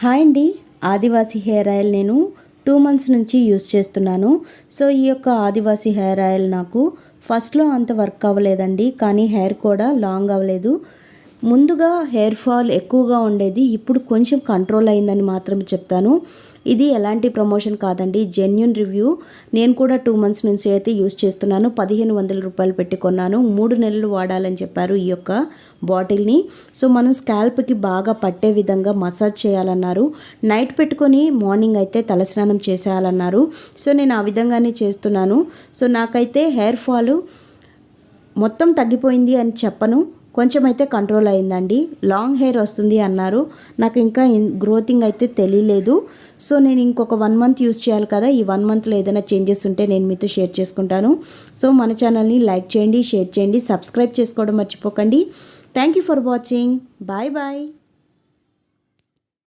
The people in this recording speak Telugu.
హాయ్ అండి. ఆదివాసీ హెయిర్ ఆయిల్ నేను టూ మంత్స్ నుంచి యూస్ చేస్తున్నాను. సో ఈ యొక్క ఆదివాసీ హెయిర్ ఆయిల్ నాకు ఫస్ట్లో అంత వర్క్ అవ్వలేదండి. కానీ హెయిర్ కూడా లాంగ్ అవ్వలేదు. ముందుగా హెయిర్ ఫాల్ ఎక్కువగా ఉండేది ఇప్పుడు కొంచెం కంట్రోల్ అయిందని మాత్రం చెప్తాను. ఇది ఎలాంటి ప్రమోషన్ కాదండి జెన్యున్ రివ్యూ. నేను కూడా టూ మంత్స్ నుంచి అయితే యూస్ చేస్తున్నాను. పదిహేను వందల రూపాయలు పెట్టి కొన్నాను. మూడు నెలలు వాడాలని చెప్పారు ఈ యొక్క బాటిల్ని. సో మనం స్కాల్ప్కి బాగా పట్టే విధంగా మసాజ్ చేయాలన్నారు. నైట్ పెట్టుకొని మార్నింగ్ అయితే తలస్నానం చేసేయాలన్నారు. సో నేను ఆ విధంగానే చేస్తున్నాను. సో నాకైతే హెయిర్ ఫాల్ మొత్తం తగ్గిపోయింది అని చెప్పను. కొంచెం అయితే కంట్రోల్ అయిందండి. లాంగ్ హెయిర్ వస్తుంది అన్నారు. నాకు ఇంకా గ్రోతింగ్ అయితే తెలియలేదు. సో నేను ఇంకొక వన్ మంత్ యూస్ చేయాలి కదా. ఈ వన్ మంత్లో ఏదైనా చేంజెస్ ఉంటే నేను మీతో షేర్ చేసుకుంటాను. సో మన ఛానల్ని లైక్ చేయండి షేర్ చేయండి సబ్స్క్రైబ్ చేసుకోవడం మర్చిపోకండి. Thank you for watching bye bye